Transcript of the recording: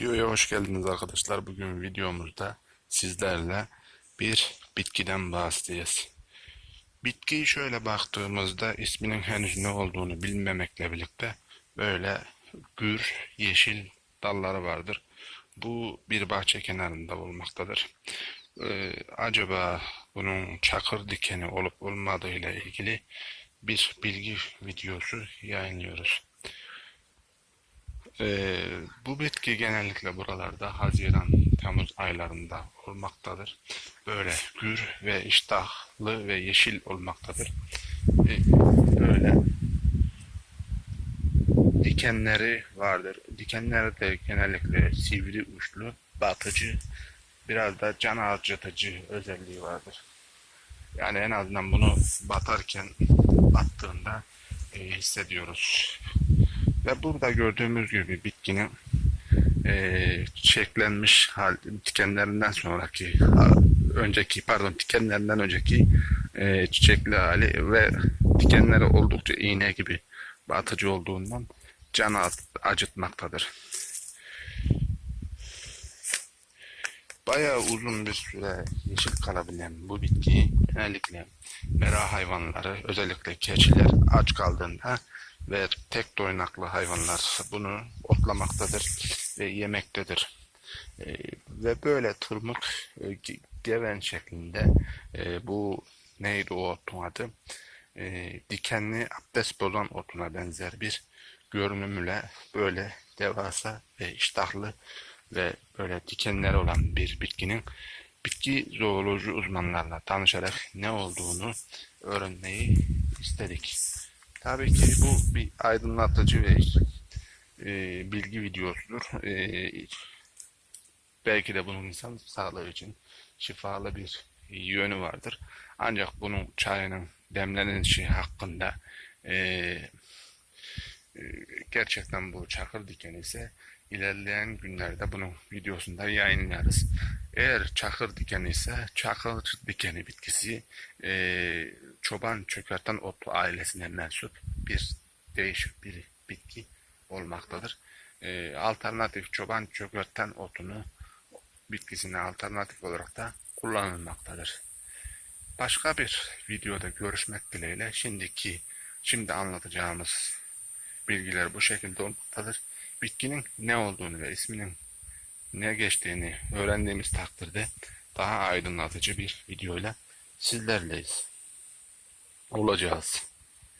Videoya hoş geldiniz arkadaşlar. Bugün videomuzda sizlerle bir bitkiden bahsedeceğiz. Bitkiyi şöyle baktığımızda isminin henüz ne olduğunu bilmemekle birlikte böyle gür yeşil dalları vardır. Bu bir bahçe kenarında olmaktadır. Ee, acaba bunun çakır dikeni olup olmadığı ile ilgili bir bilgi videosu yayınlıyoruz. Ee, bu bitki genellikle buralarda Haziran, Temmuz aylarında olmaktadır. Böyle gür ve iştahlı ve yeşil olmaktadır. Ee, böyle dikenleri vardır. Dikenleri de genellikle sivri uçlu, batıcı, biraz da can acıtıcı özelliği vardır. Yani en azından bunu batarken battığında e, hissediyoruz. Ve burada gördüğümüz gibi bitkinin eee çiçeklenmiş hal dikenlerinden sonraki önceki pardon dikenlerinden önceki eee, çiçekli hali ve dikenleri oldukça iğne gibi batıcı olduğundan can acıtmaktadır. Bayağı uzun bir süre yeşil kalabilen bu bitkiyi genellikle mera hayvanları özellikle keçiler aç kaldığında ve tek doynaklı hayvanlar bunu otlamaktadır ve yemektedir. Ee, ve böyle tırmık e, ge- geven şeklinde e, bu neydi o otun adı? E, dikenli abdest bozan otuna benzer bir görünümüyle böyle devasa ve iştahlı ve böyle dikenleri olan bir bitkinin bitki zooloji uzmanlarla tanışarak ne olduğunu öğrenmeyi istedik. Tabii ki bu bir aydınlatıcı ve e, bilgi videosudur. E, belki de bunun insan sağlığı için şifalı bir yönü vardır. Ancak bunun çayının demlenişi hakkında e, e, gerçekten bu çakır dikeni ise ilerleyen günlerde bunun videosunda yayınlarız. Eğer çakır dikeni ise çakır dikeni bitkisi e, çoban çökerten otu ailesine mensup bir değişik bir bitki olmaktadır. E, alternatif çoban çökerten otunu bitkisine alternatif olarak da kullanılmaktadır. Başka bir videoda görüşmek dileğiyle şimdiki şimdi anlatacağımız bilgiler bu şekilde olmaktadır. Bitkinin ne olduğunu ve isminin ne geçtiğini öğrendiğimiz takdirde daha aydınlatıcı bir videoyla sizlerleyiz. Olacağız.